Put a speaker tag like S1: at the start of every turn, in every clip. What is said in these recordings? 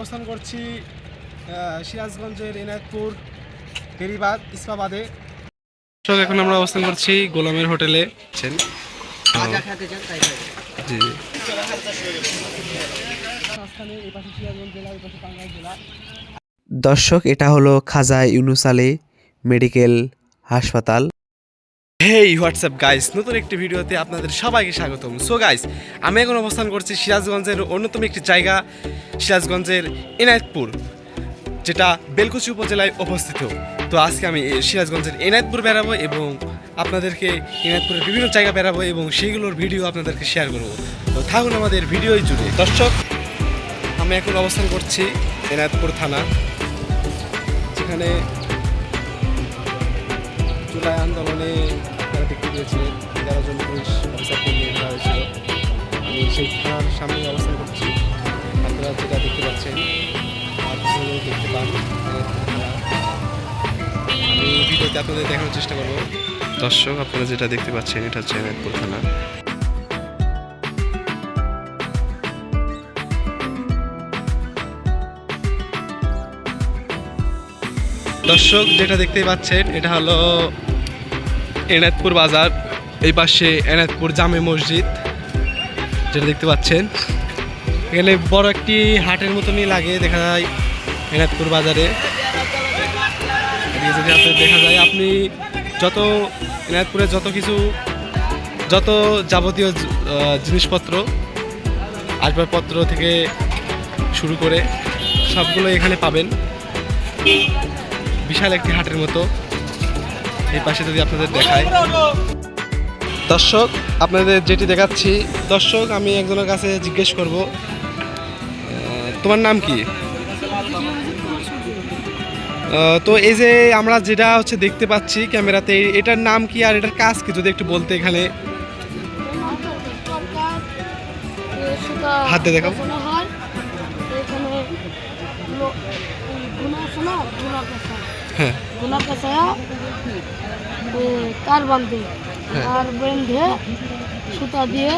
S1: অবস্থান করছি সিরাজগঞ্জের এনায়তপুর বেরিবাদ ইসমাবাদে দর্শক এখন আমরা অবস্থান করছি গোলামের হোটেলে। আছেন। জি মাঝখানে এই পাশে সিরাজগঞ্জ জেলা এই পাশে টাঙ্গাইল জেলা
S2: দর্শক এটা হলো খাজা ইউনুস আলী মেডিকেল হাসপাতাল।
S1: হেই হোয়াটসঅ্যাপ গাইস নতুন একটি ভিডিওতে আপনাদের সবাইকে স্বাগতম। সো গাইস আমি এখন অবস্থান করছি সিরাজগঞ্জের অন্যতম একটি জায়গা, সিরাজগঞ্জের এনায়তপুর, যেটা বেলকুচি উপজেলায় অবস্থিত। তো আজকে আমি সিরাজগঞ্জের এনায়তপুর বেরাবো এবং আপনাদেরকে এনায়তপুরের বিভিন্ন জায়গা বেরাবো এবং সেইগুলোর ভিডিও আপনাদেরকে শেয়ার করব। তো থাকুন আমাদের ভিডিওই জুড়ে। দর্শক, আমি এখন অবস্থান করছি এনায়তপুর থানা, যেখানে জুলাই আন্দোলনে তারা দেখতে পেয়েছিলেন তেরো জন পুলিশ অফিসারকে নিয়ে ধরা হয়েছিল। আমি সেই থানার সামনে অবস্থান করছি। আপনারা যেটা দেখতে পাচ্ছেন আর পিছনে দেখতে পান আমি ভিডিওতে আপনাদের দেখানোর চেষ্টা করব। দর্শক আপনারা যেটা দেখতে পাচ্ছেন এটা হচ্ছে এনায়তপুর থানা। দর্শক যেটা দেখতে পাচ্ছেন এটা হলো এনায়তপুর বাজার, এই পাশে এনায়তপুর জামে মসজিদ, যেটা দেখতে পাচ্ছেন। এখানে বড় একটি হাটের মতনই লাগে দেখা যায় এনায়তপুর বাজারে। যদি দেখা যায়, আপনি যত এনায়তপুরে যত কিছু, যত যাবতীয় জিনিসপত্র, আসবাবপত্র থেকে শুরু করে সবগুলো এখানে পাবেন। বিশাল একটি হাটের মতো। এই পাশে যদি আপনাদের দেখায় দর্শক আপনাদের যেটি দেখাচ্ছি দর্শক আমি একজনের কাছে জিজ্ঞেস করব। তোমার নাম কি? তো এই যে আমরা যেটা হচ্ছে দেখতে পাচ্ছি ক্যামেরাতে এটার নাম কি আর এটার কাজ কি? যদি একটু বলতে এখানে। হাত দিয়ে
S3: হ্যাঁ গুনা তার বাঁধে
S1: হ্যাঁ।
S3: আর বেঁধে সুতা দিয়ে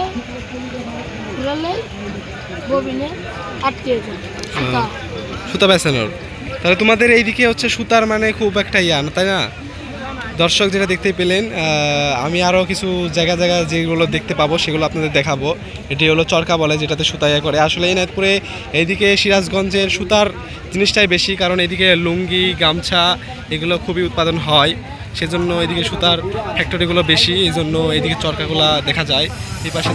S3: ঘুরালে ববিনে আটকে যায় সুতা।
S1: সুতা বেছানোর তাহলে তোমাদের এইদিকে হচ্ছে সুতার মানে খুব একটা ইয়া তাই না? দর্শক যেটা দেখতে পেলেন আমি আরও কিছু জায়গা জায়গা যেগুলো দেখতে পাবো, সেগুলো আপনাদের দেখাবো। এটি হলো চরকা বলে, যেটাতে সুতা ইয়া করে। আসলে এই নাথপুরে এইদিকে সিরাজগঞ্জের সুতার জিনিসটাই বেশি, কারণ এদিকে লুঙ্গি, গামছা এগুলো খুবই উৎপাদন হয়। সেজন্য এদিকে সুতার ফ্যাক্টরিগুলো বেশি, এই জন্য এইদিকে চরকাগুলা দেখা যায়। এই পাশে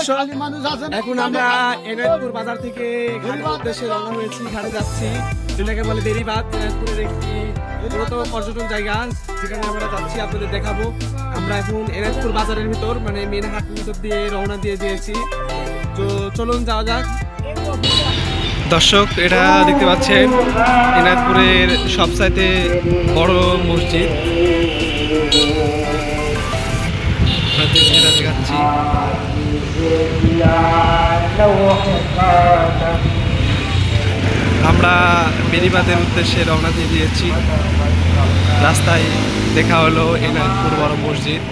S1: দর্শক এখন আমরা এনায়তপুর বাজার থেকে ঘাটের উদ্দেশ্যে রওনা হয়েছি ঘাটে যাচ্ছি। যেটাকে বলে এনায়তপুরের একটি পর্যটন জায়গা। যেখানে আমরা যাচ্ছি আপনাদের দেখাবো। আমরা এখন এনায়তপুর বাজারের ভিতর মানে মেন হাটের ভিতর দিয়ে রওনা দিয়ে দিয়েছি। তো চলুন যাওয়া যাক। দর্শক এটা দেখতে পাচ্ছেন এনায়তপুরের সবচাইতে বড় মসজিদ। আমরা বেরিবাদের উদ্দেশ্যে রওনা দিয়ে দিয়েছি। রাস্তায় দেখা হলো এনায়তপুর বড় মসজিদ।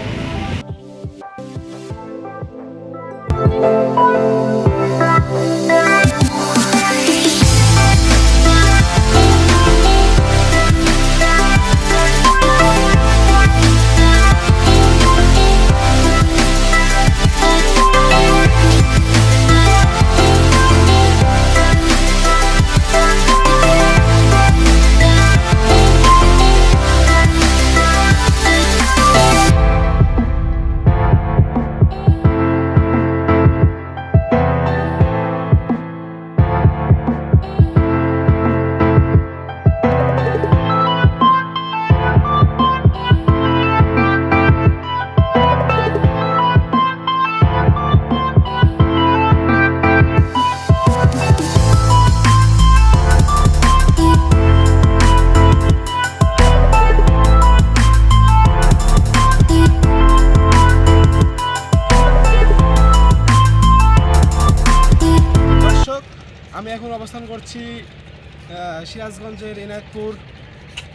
S1: আমি এখন অবস্থান করছি সিরাজগঞ্জের এনায়তপুর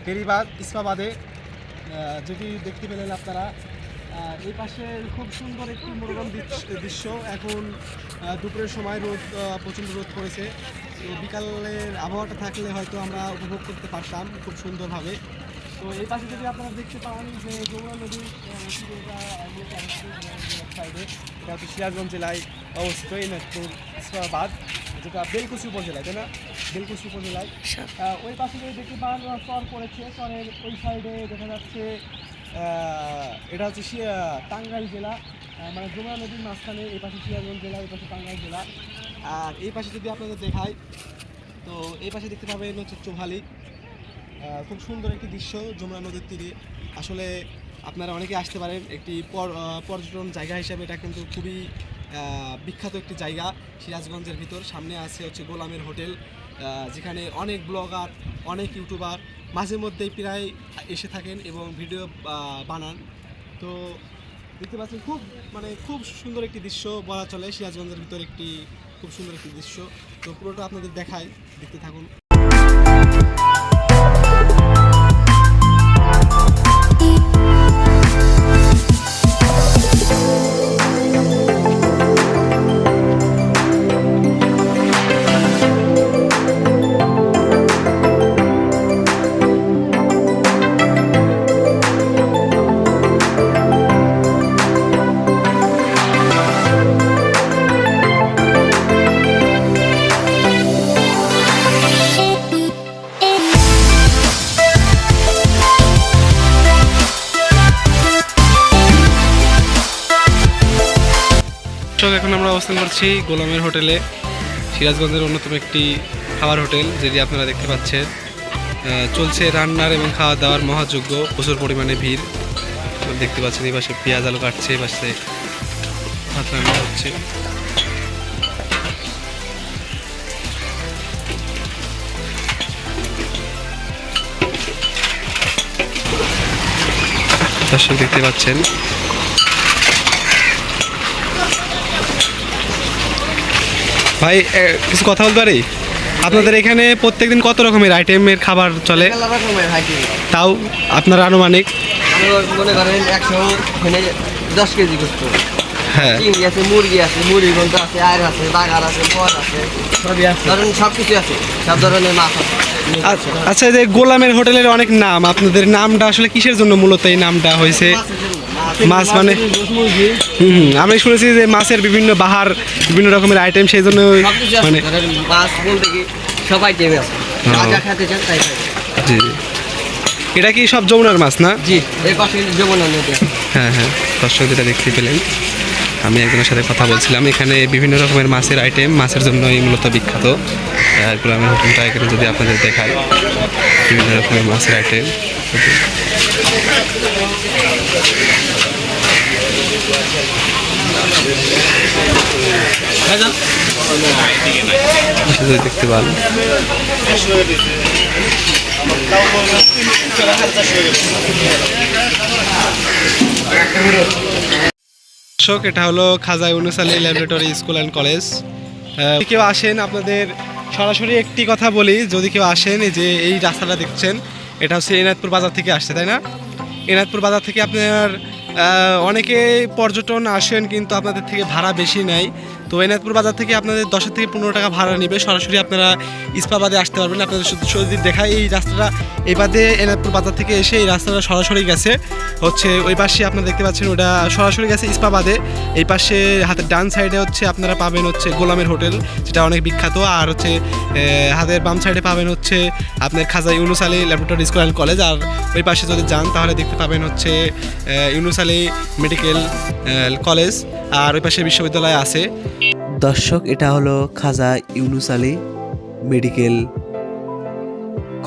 S1: বেরিবাদ ইসমাবাদে যেটি দেখতে পেলেন আপনারা এই পাশে খুব সুন্দর একটি মনোরম দৃশ্য- এখন দুপুরের সময় রোদ প্রচণ্ড রোদ পড়েছে। বিকালের আবহাওয়াটা থাকলে হয়তো আমরা উপভোগ করতে পারতাম খুব সুন্দরভাবে। তো এই পাশে যদি আপনারা দেখতে পান যে যমুনা নদীর সাইডে সিরাজগঞ্জ জেলায় অবস্থিত এনায়তপুর ইসলামাবাদ যেটা বেলকুচি উপজেলায় তাই না? বেলকুচি উপজেলায়। ওই পাশে যদি দেখতে পান চর পড়েছে চরের ওই সাইডে দেখা যাচ্ছে এটা হচ্ছে টাঙ্গাইল জেলা। মানে যমুনা নদীর মাঝখানে এই পাশে সিরাজগঞ্জ জেলা এই পাশে টাঙ্গাইল জেলা। আর এই পাশে যদি আপনাদের দেখাই তো এই পাশে দেখতে পাবেন হচ্ছে আহ, খুব সুন্দর একটি দৃশ্য যমুনা নদীর তীরে। আসলে আপনারা অনেকে আসতে পারেন একটি পর- পর্যটন জায়গা হিসাবে এটা কিন্তু খুবই বিখ্যাত একটি জায়গা সিরাজগঞ্জের ভিতর। সামনে আছে হচ্ছে গোলামের হোটেল যেখানে অনেক ব্লগার, অনেক ইউটিউবার মাঝে মধ্যেই প্রায় এসে থাকেন এবং ভিডিও বানান। তো দেখতে পাচ্ছেন, খুব মানে খুব সুন্দর একটি দৃশ্য বলা চলে সিরাজগঞ্জের ভিতর একটি খুব সুন্দর একটি দৃশ্য। তো পুরোটা আপনাদের দেখাই, দেখতে থাকুন। দর্শক এখন আমরা অবস্থান করছি গোলামের হোটেলে, সিরাজগঞ্জের অন্যতম একটি খাবার হোটেল, যেটি আপনারা দেখতে পাচ্ছেন। চলছে রান্নার এবং খাওয়া দাওয়ার মহাযজ্ঞ, প্রচুর পরিমাণে ভিড়। দেখতে পাচ্ছেন, এই পাশে পেঁয়াজ আলু কাটছে, এই পাশে ভাত রান্না হচ্ছে। দর্শক দেখতে পাচ্ছেন ভাই কিছু কথা বলতে পারি? আপনাদের এখানে প্রত্যেকদিন কত রকমের আইটেমের খাবার চলে? তাও আপনার আনুমানিক?
S4: মনে করেন একশো মানে দশ কেজি করতো
S1: হ্যাঁ।
S4: আছে মুরগি আছে মুরগি গন্ত আছে আয়ের আছে বাগার আছে বল আছে।
S1: সবই আছে।
S4: ধরেন সব কিছু আছে। সব ধরনের মাছ আছে।
S1: আচ্ছা এই যে গোলামের হোটেলের অনেক নাম আপনাদের নামটা আসলে কিসের জন্য মূলত এই নামটা হয়েছে। মাছ মানে হুম আমি শুনেছি যে মাছের বিভিন্ন বাহার বিভিন্ন রকমের আইটেম সেই জন্য মানে
S4: মাছ বলতে কি সব আইটেমে আছে। যা যা খেতে চান তাই।
S1: জি। এটা কি সব যমুনার মাছ না?
S4: জি এই পাশে যমুনা নদী
S1: হ্যাঁ হ্যাঁ দর্শক যেটা দেখতে পেলেন। আমি একজনের সাথে কথা বলছিলাম এখানে বিভিন্ন রকমের মাছের আইটেম মাছের জন্যই মূলত বিখ্যাত। আহ, গোলামের ট্রাই করে যদি আপনাদের দেখাই বিভিন্ন রকমের মাছের আইটেম দেখতে পান। দর্শক এটা হলো Khaja Yunus Ali laboratory school and college. কেউ আসেন আপনাদের সরাসরি একটি কথা বলি, যদি কেউ আসেন যে এই রাস্তাটা দেখছেন, এটা হচ্ছে এনায়তপুর বাজার থেকে আসছে, তাই না? এনায়তপুর বাজার থেকে আপনার অনেকে পর্যটন আসেন কিন্তু আপনাদের থেকে ভাড়া বেশি নেয়। তো এনায়তপুর বাজার থেকে আপনাদের দশ থেকে পনেরো টাকা ভাড়া নেবে। সরাসরি আপনারা ইস্পাবাদে আসতে পারবেন। আপনাদের যদি দেখায় এই রাস্তাটা। এই বাদে এনায়তপুর বাজার থেকে এসে এই রাস্তাটা সরাসরি গেছে। হচ্ছে ওই পাশে আপনারা দেখতে পাচ্ছেন ওটা সরাসরি গেছে ইস্পাবাদে। এই পাশে হাতের ডান সাইডে হচ্ছে আপনারা পাবেন হচ্ছে গোলামের হোটেল, যেটা অনেক বিখ্যাত। আর হচ্ছে হাতের বাম সাইডে পাবেন হচ্ছে আপনার Khaja Yunus Ali laboratory school and college. আর ওই পাশে যদি যান, তাহলে দেখতে পাবেন হচ্ছে ইউনুস আলী মেডিকেল কলেজ আর ওই পাশে বিশ্ববিদ্যালয় আছে।
S2: দর্শক এটা হলো খাজা ইউনুস আলী মেডিকেল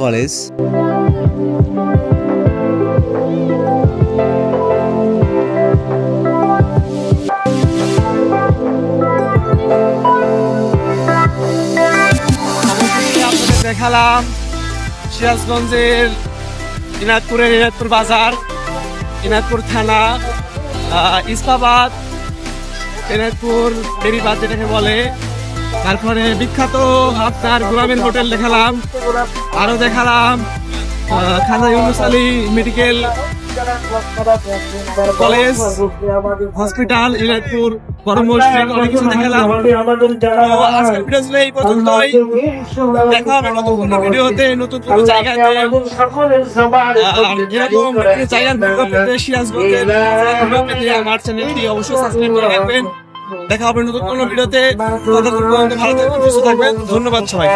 S2: কলেজ
S1: দেখালাম সিরাজগঞ্জের ইনাদপুরের ইনাদপুর বাজার। ইনাদপুর থানা ইস্তাবাদ ইনাদপুর বেরিবাদ যেটাকে বলে। তারপরে বিখ্যাত আপনার গোলামের হোটেল দেখালাম, আরও দেখালাম Khaja Yunus Ali medical college hospital Ilaipur বড় অনেক কিছু দেখালাম আজকের ভিডিও ছিল এই পর্যন্তই। দেখা হবে নতুন কোনো ভিডিওতে নতুন কোনো জায়গাতে। এরকম একটি জায়গার ভিডিও পেতে সিরাজগঞ্জের আমার চ্যানেলটি অবশ্যই সাবস্ক্রাইব করে রাখবেন। দেখা হবে নতুন কোনো ভিডিওতে। ভালো থাকবেন সুস্থ থাকবেন। ধন্যবাদ সবাই